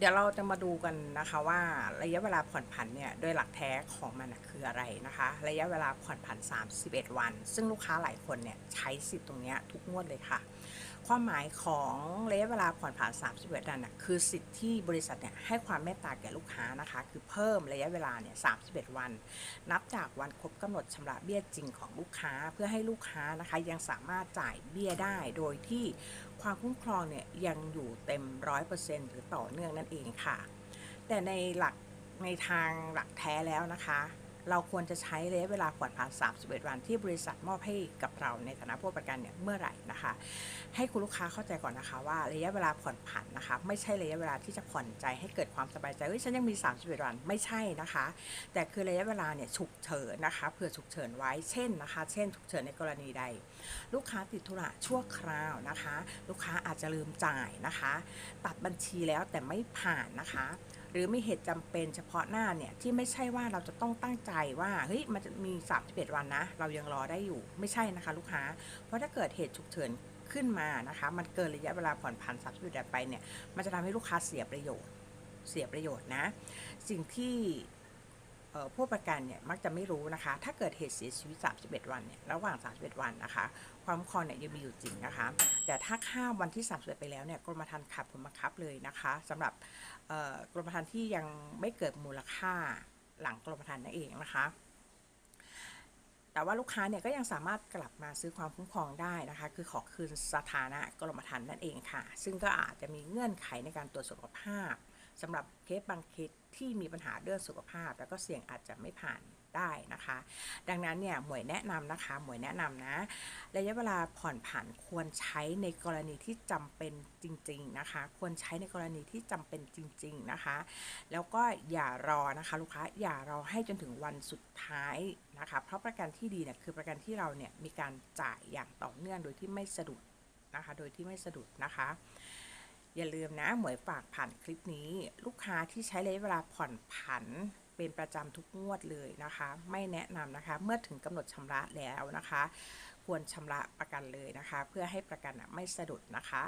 เดี๋ยวเราจะมาดูกันนะคะว่าระยะเวลาผ่อนผันเนี่ยโดยหลักแท้ของมันคืออะไรนะคะ ระยะเวลาผ่อนผัน 31 วัน ซึ่งลูกค้าหลายคนเนี่ยใช้สิทธิ์ตรงนี้ทุกงวดเลยค่ะ ความหมายของระยะเวลาผ่อนผัน 31 วันน่ะคือสิทธิ์ที่บริษัทเนี่ยให้ความเมตตาแก่ลูกค้านะคะ คือเพิ่มระยะเวลาเนี่ย 31 วัน นับจากวันครบกำหนดชำระเบี้ยจริงของลูกค้า เพื่อให้ลูกค้านะคะยังสามารถจ่ายเบี้ยได้โดยที่ ความคุ้มครองเนี่ยยังอยู่เต็ม 100%หรือต่อเนื่องนั่นเองค่ะ แต่ในหลักในทางหลักแท้แล้วนะคะ เราควรจะใช้ระยะเวลาผ่อนผัน31 วันที่บริษัทมอบให้กับเราในฐานะผู้ประกันเนี่ยเมื่อไหร่นะคะ ให้คุณลูกค้าเข้าใจก่อนนะคะ ว่าระยะเวลาผ่อนผันนะคะ ไม่ใช่ระยะเวลาที่จะผ่อนใจให้เกิดความสบายใจเฮ้ยฉันยังมี 31 วันไม่ใช่นะคะ แต่คือระยะเวลาเนี่ยฉุกเฉินนะคะเผื่อฉุกเฉินไว้เช่นนะคะ เช่นฉุกเฉินในกรณีใด ลูกค้าติดธุระชั่วคราวนะคะ ลูกค้าอาจจะลืมจ่ายนะคะ ตัดบัญชีแล้วแต่ไม่ผ่านนะคะ หรือมีเหตุจำเป็นเฉพาะหน้าเนี่ยที่ไม่ใช่ว่าเราจะต้องตั้งใจว่าเฮ้ยมันจะมี 31 วันนะ เรายังรอได้อยู่ไม่ใช่นะคะลูกค้า เพราะถ้าเกิดเหตุฉุกเฉินขึ้นมานะคะ มันเกินระยะเวลาผ่อนผัน31วันไปเนี่ยมันจะทำให้ลูกค้าเสียประโยชน์เสียประโยชน์นะ สิ่งที่ ผู้ประกันเนี่ยมักจะไม่รู้นะคะ ถ้าเกิดเหตุเสียชีวิต 31 วันเนี่ยระหว่าง 31 วันนะคะ ความคุ้มครองเนี่ยยังมีอยู่จริงนะคะ แต่ถ้าข้ามวันที่ 31 ไปแล้วเนี่ยกรมธรรม์ขาดผลบังคับเลยนะคะสำหรับกรมธรรม์ที่ยังไม่เกิดมูลค่าหลังกรมธรรม์นั่นเองนะคะแต่ว่าลูกค้าเนี่ยก็ยังสามารถกลับมาซื้อความคุ้มครองได้นะคะ คือขอคืนสถานะกรมธรรม์นั่นเองค่ะ ซึ่งก็อาจจะมีเงื่อนไขในการตรวจสุขภาพ สำหรับเคสบางเคสที่มีปัญหาเรื่องสุขภาพ แล้วก็เสี่ยงอาจจะไม่ผ่านได้นะคะ ดังนั้นเนี่ยหมวยแนะนำนะคะ หมวยแนะนำนะ ระยะเวลาผ่อนผันควรใช้ในกรณีที่จำเป็นจริง ๆนะคะ ควรใช้ในกรณีที่จำเป็นจริง ๆนะคะ แล้วก็อย่ารอนะคะลูกค้าอย่ารอให้จนถึงวันสุดท้ายนะคะ เพราะประกันที่ดีเนี่ยคือประกันที่เราเนี่ยมีการจ่ายอย่างต่อเนื่องโดยที่ไม่สะดุดนะคะ โดยที่ไม่สะดุดนะคะ อย่าลืมนะหมวยฝากผ่านคลิปนี้ ลูกค้าที่ใช้ระยะเวลาผ่อนผันเป็นประจำทุกงวดเลยนะคะ ไม่แนะนำนะคะ เมื่อถึงกำหนดชำระแล้วนะคะ ควรชำระประกันเลยนะคะ เพื่อให้ประกันอะไม่สะดุดนะคะ